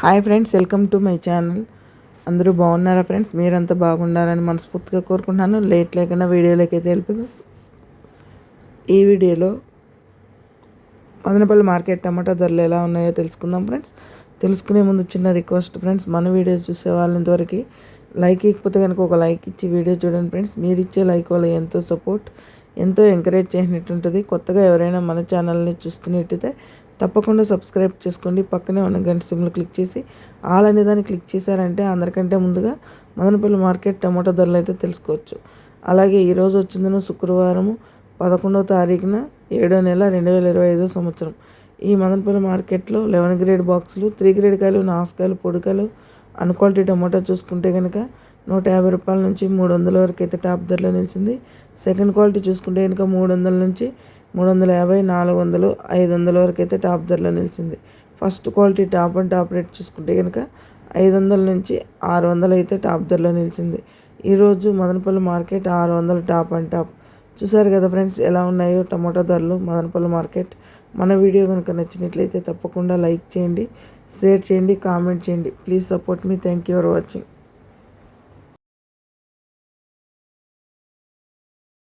Hi friends welcome to my channel అందరూ బాగున్నారా friends మీరంతా బాగుండాలని మనస్ఫూర్తిగా కోరుకుంటున్నాను. లేట్ లేకుండా వీడియోలోకి అయితే వెళ్ళిపోదాం. ఈ వీడియోలో మదనపల్లి మార్కెట్ టమాటా ధరలు ఎలా ఉన్నాయో తెలుసుకుందాం ఫ్రెండ్స్ తెలుసుకునే ముందు చిన్న రిక్వెస్ట్ ఫ్రెండ్స్ మన వీడియోస్ చూసే వాళ్ళు ఇంతవరకు లైక్ ఇకపోతే కనుక ఒక లైక్ ఇచ్చి వీడియో చూడండి ఫ్రెండ్స్ మీరు ఇచ్చే లైక్ వల్ల ఎంతో సపోర్ట్ ఎంతో ఎంకరేజ్ చేసినట్టు ఉంటుంది కొత్తగా ఎవరైనా మన ఛానల్ని చూస్తున్నట్టయితే తప్పకుండా సబ్స్క్రైబ్ చేసుకోండి. పక్కనే ఉన్న గంట సిమ్లు క్లిక్ చేసి ఆల్ అనే దాన్ని క్లిక్ చేశారంటే అందరికంటే ముందుగా మదనపల్లి మార్కెట్ టమాటో ధరలు అయితే తెలుసుకోవచ్చు. అలాగే ఈరోజు వచ్చిందను శుక్రవారము పదకొండవ తారీఖున ఏడో నెల రెండు వేల ఇరవై ఐదో సంవత్సరం. ఈ మదనపల్లి మార్కెట్లో లెవెన్ గ్రేడ్ బాక్సులు త్రీ గ్రేడ్ కాయలు నాసుకాయలు పొడికాయలు అన్క్వాలిటీ టమాటా చూసుకుంటే కనుక నూట యాభై రూపాయల నుంచి మూడు వందల వరకు అయితే టాప్ ధరలో నిలిచింది. సెకండ్ క్వాలిటీ చూసుకుంటే కనుక మూడు వందల నుంచి మూడు వందల యాభై నాలుగు వందలు ఐదు వందల వరకు అయితే టాప్ ధరలో నిలిచింది. First quality top and top rate చూసుకుంటే కనుక ఐదు వందల నుంచి ఆరు వందలు అయితే టాప్ ధరలో నిలిచింది. ఈరోజు మదనపల్లి మార్కెట్ ఆరు వందలు టాప్ అండ్ టాప్. చూసారు కదా ఫ్రెండ్స్ ఎలా ఉన్నాయో టమాటో ధరలు మదనపల్లి మార్కెట్. మన వీడియో కనుక నచ్చినట్లయితే తప్పకుండా లైక్ చేయండి షేర్ చేయండి కామెంట్ చేయండి. Please support me. Thank you for watching.